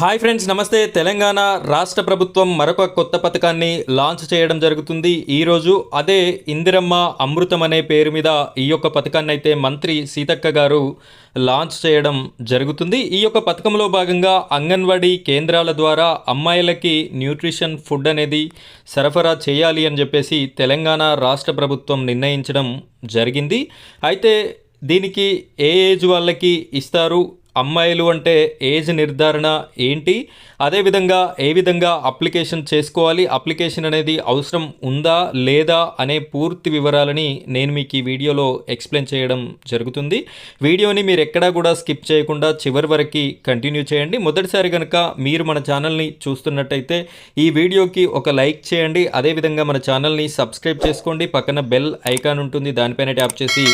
Hi friends నమస్తే. తెలంగాణ రాష్ట్ర ప్రభుత్వం మరొక కొత్త పథకాన్ని లాంచ్ చేయడం జరుగుతుంది. ఈరోజు అదే ఇందిరమ్మ అమృతం అనే పేరు మీద ఈ యొక్క పథకాన్ని అయితే మంత్రి సీతక్క గారు లాంచ్ చేయడం జరుగుతుంది. ఈ యొక్క పథకంలో భాగంగా అంగన్వాడీ కేంద్రాల ద్వారా అమ్మాయిలకి న్యూట్రిషన్ ఫుడ్ అనేది సరఫరా చేయాలి అని చెప్పేసి తెలంగాణ రాష్ట్ర ప్రభుత్వం నిర్ణయించడం జరిగింది. అయితే దీనికి ఏ ఏజ్ వాళ్ళకి ఇస్తారు? అమ్మాయిలు అంటే ఏజ్ నిర్ధారణ ఏంటి? అదేవిధంగా ఏ విధంగా అప్లికేషన్ చేసుకోవాలి? అప్లికేషన్ అనేది అవసరం ఉందా? లేదా? అనే పూర్తి వివరాలని నేను మీకు ఈ వీడియోలో ఎక్స్ప్లెయిన్ చేయడం జరుగుతుంది. వీడియోని మీరు ఎక్కడా కూడా స్కిప్ చేయకుండా చివరి వరకు కంటిన్యూ చేయండి. మొదటిసారి కనుక మీరు మన ఛానల్ని చూస్తున్నట్టయితే ఈ వీడియోకి ఒక లైక్ చేయండి. అదేవిధంగా మన ఛానల్ని సబ్స్క్రైబ్ చేసుకోండి. పక్కన బెల్ ఐకాన్ ఉంటుంది. దానిపైన ట్యాప్ చేసి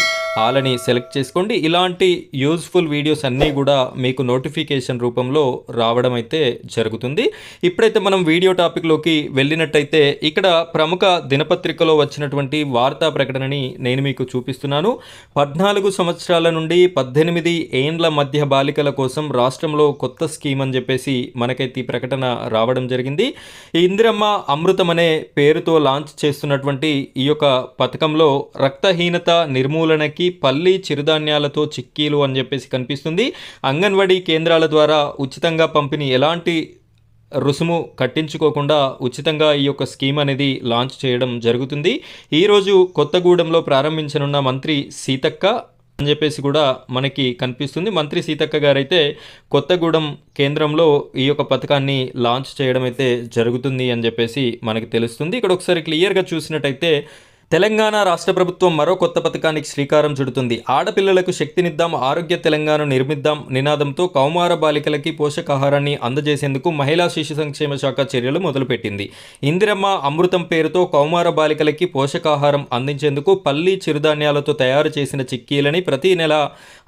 ఆల్ అని సెలెక్ట్ చేసుకోండి. ఇలాంటి యూజ్ఫుల్ వీడియోస్ అన్నీ కూడా మీకు నోటిఫికేషన్ రూపంలో రావడం అయితే జరుగుతుంది. ఇప్పుడైతే మనం వీడియో టాపిక్లోకి వెళ్ళినట్టయితే ఇక్కడ ప్రముఖ దినపత్రికలో వచ్చినటువంటి వార్తా ప్రకటనని నేను మీకు చూపిస్తున్నాను. పద్నాలుగు సంవత్సరాల నుండి పద్దెనిమిది ఏండ్ల మధ్య బాలికల కోసం రాష్ట్రంలో కొత్త స్కీమ్ అని చెప్పేసి మనకైతే ఈ ప్రకటన రావడం జరిగింది. ఈ ఇందిరమ్మ అమృతం అనే పేరుతో లాంచ్ చేస్తున్నటువంటి ఈ యొక్క పథకంలో రక్తహీనత నిర్మూలనకి పల్లి చిరుధాన్యాలతో చిక్కీలు అని చెప్పేసి కనిపిస్తుంది. అంగన్వాడీ కేంద్రాల ద్వారా ఉచితంగా పంపిణీ ఎలాంటి రుసుము కట్టించుకోకుండా ఉచితంగా ఈ యొక్క స్కీమ్ అనేది లాంచ్ చేయడం జరుగుతుంది. ఈరోజు కొత్తగూడెంలో ప్రారంభించనున్న మంత్రి సీతక్క అని చెప్పేసి కూడా మనకి కనిపిస్తుంది. మంత్రి సీతక్క గారైతే కొత్తగూడెం కేంద్రంలో ఈ యొక్క పథకాన్ని లాంచ్ చేయడం అయితే జరుగుతుంది అని చెప్పేసి మనకి తెలుస్తుంది. ఇక్కడ ఒకసారి క్లియర్గా చూసినట్టయితే తెలంగాణ రాష్ట్ర ప్రభుత్వం మరో కొత్త పథకానికి శ్రీకారం చుడుతుంది. ఆడపిల్లలకు శక్తినిద్దాం ఆరోగ్య తెలంగాణ నిర్మిద్దాం నినాదంతో కౌమార బాలికలకి పోషకాహారాన్ని అందజేసేందుకు మహిళా శిశు సంక్షేమ శాఖ చర్యలు మొదలుపెట్టింది. ఇందిరమ్మ అమృతం పేరుతో కౌమార బాలికలకి పోషకాహారం అందించేందుకు పల్లి చిరుధాన్యాలతో తయారు చేసిన చిక్కీలని ప్రతి నెల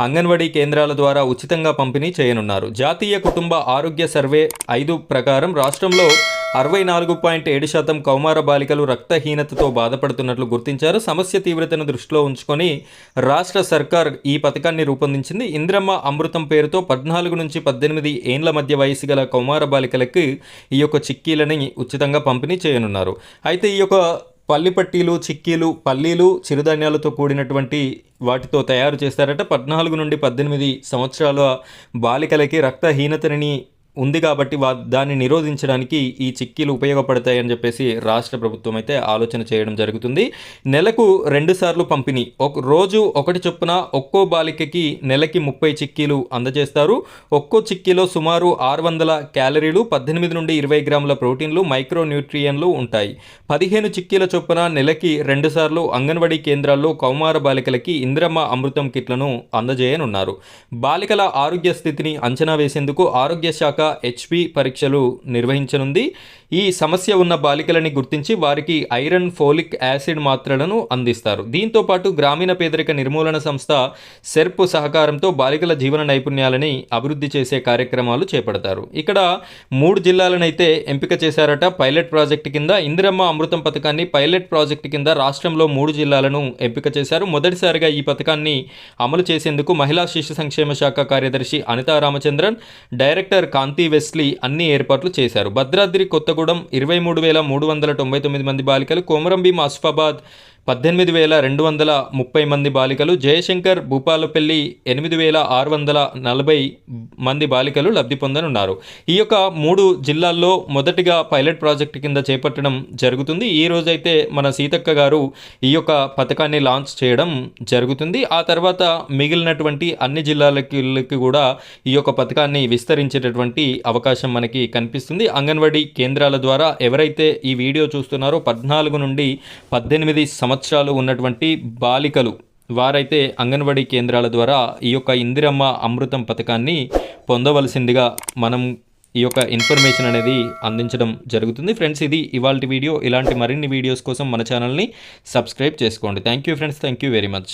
అంగన్వాడీ కేంద్రాల ద్వారా ఉచితంగా పంపిణీ చేయనున్నారు. జాతీయ కుటుంబ ఆరోగ్య సర్వే ఐదు ప్రకారం రాష్ట్రంలో అరవై నాలుగు పాయింట్ ఏడు శాతం కౌమార బాలికలు రక్తహీనతతో బాధపడుతున్నట్లు గుర్తించారు. సమస్య తీవ్రతను దృష్టిలో ఉంచుకొని రాష్ట్ర సర్కార్ ఈ పథకాన్ని రూపొందించింది. ఇంద్రమ్మ అమృతం పేరుతో పద్నాలుగు నుంచి పద్దెనిమిది ఏండ్ల మధ్య వయసు గల కౌమార బాలికలకు ఈ యొక్క చిక్కీలని ఉచితంగా పంపిణీ చేయనున్నారు. అయితే ఈ యొక్క పల్లి పట్టీలు చిక్కీలు పల్లీలు చిరుధాన్యాలతో కూడినటువంటి వాటితో తయారు చేస్తారట. పద్నాలుగు నుండి పద్దెనిమిది సంవత్సరాల బాలికలకి రక్తహీనతని ఉంది కాబట్టి వా దాన్ని నిరోధించడానికి ఈ చిక్కీలు ఉపయోగపడతాయని చెప్పేసి రాష్ట్ర ప్రభుత్వం అయితే ఆలోచన చేయడం జరుగుతుంది. నెలకు రెండుసార్లు పంపిణీ. ఒక రోజు ఒకటి చొప్పున ఒక్కో బాలికకి నెలకి ముప్పై చిక్కీలు అందజేస్తారు. ఒక్కో చిక్కీలో సుమారు ఆరు వందల క్యాలరీలు పద్దెనిమిది నుండి ఇరవై గ్రాముల ప్రోటీన్లు మైక్రో న్యూట్రియన్లు ఉంటాయి. పదిహేను చిక్కీల చొప్పున నెలకి రెండు సార్లు అంగన్వాడీ కేంద్రాల్లో కౌమార బాలికలకి ఇంద్రమ్మ అమృతం కిట్లను అందజేయనున్నారు. బాలికల ఆరోగ్య స్థితిని అంచనా వేసేందుకు ఆరోగ్య శాఖ హెచ్పి పరీక్షలు నిర్వహించనుంది. ఈ సమస్య ఉన్న బాలికలని గుర్తించి వారికి ఐరన్ ఫోలిక్ యాసిడ్ మాత్రలను అందిస్తారు. దీంతో పాటు గ్రామీణ పేదరిక నిర్మూలన సంస్థ సెర్ప్ సహకారంతో బాలికల జీవన నైపుణ్యాలని అభివృద్ధి చేసే కార్యక్రమాలు చేపడతారు. ఇక్కడ మూడు జిల్లాలనైతే ఎంపిక చేశారట. పైలట్ ప్రాజెక్టు కింద ఇందిరమ్మ అమృతం పథకాన్ని పైలట్ ప్రాజెక్టు కింద రాష్ట్రంలో మూడు జిల్లాలను ఎంపిక చేశారు. మొదటిసారిగా ఈ పథకాన్ని అమలు చేసేందుకు మహిళా శిశు సంక్షేమ శాఖ కార్యదర్శి అనితా రామచంద్రన్ డైరెక్టర్ కాంతి వెస్లీ అన్ని ఏర్పాట్లు చేశారు. భద్రాద్రి కొత్తగూడెం ఇరవై మూడు వేల మూడు వందల తొంభై తొమ్మిది మంది బాలికలు కోమరంభీం ఆసిఫాబాద్ పద్దెనిమిది వేల రెండు వందల ముప్పై మంది బాలికలు జయశంకర్ భూపాలపల్లి ఎనిమిది వేల ఆరు వందల నలభై మంది బాలికలు లబ్ధి పొందనున్నారు. ఈ యొక్క మూడు జిల్లాల్లో మొదటిగా పైలట్ ప్రాజెక్టు కింద చేపట్టడం జరుగుతుంది. ఈ రోజైతే మన సీతక్క గారు ఈ యొక్క పథకాన్ని లాంచ్ చేయడం జరుగుతుంది. ఆ తర్వాత మిగిలినటువంటి అన్ని జిల్లాలకి కూడా ఈ యొక్క పథకాన్ని విస్తరించేటటువంటి అవకాశం మనకి కనిపిస్తుంది. అంగన్వాడీ కేంద్రాల ద్వారా ఎవరైతే ఈ వీడియో చూస్తున్నారో పద్నాలుగు నుండి పద్దెనిమిది సంవత్సరాలు సంవత్సరాలు ఉన్నటువంటి బాలికలు వారైతే అంగన్వాడీ కేంద్రాల ద్వారా ఈ యొక్క ఇందిరమ్మ అమృతం పథకాన్ని పొందవలసిందిగా మనం ఈ యొక్క ఇన్ఫర్మేషన్ అనేది అందించడం జరుగుతుంది. ఫ్రెండ్స్ ఇది ఇవాళ వీడియో. ఇలాంటి మరిన్ని వీడియోస్ కోసం మన ఛానల్ని సబ్స్క్రైబ్ చేసుకోండి. Thank you friends. Thank you very much.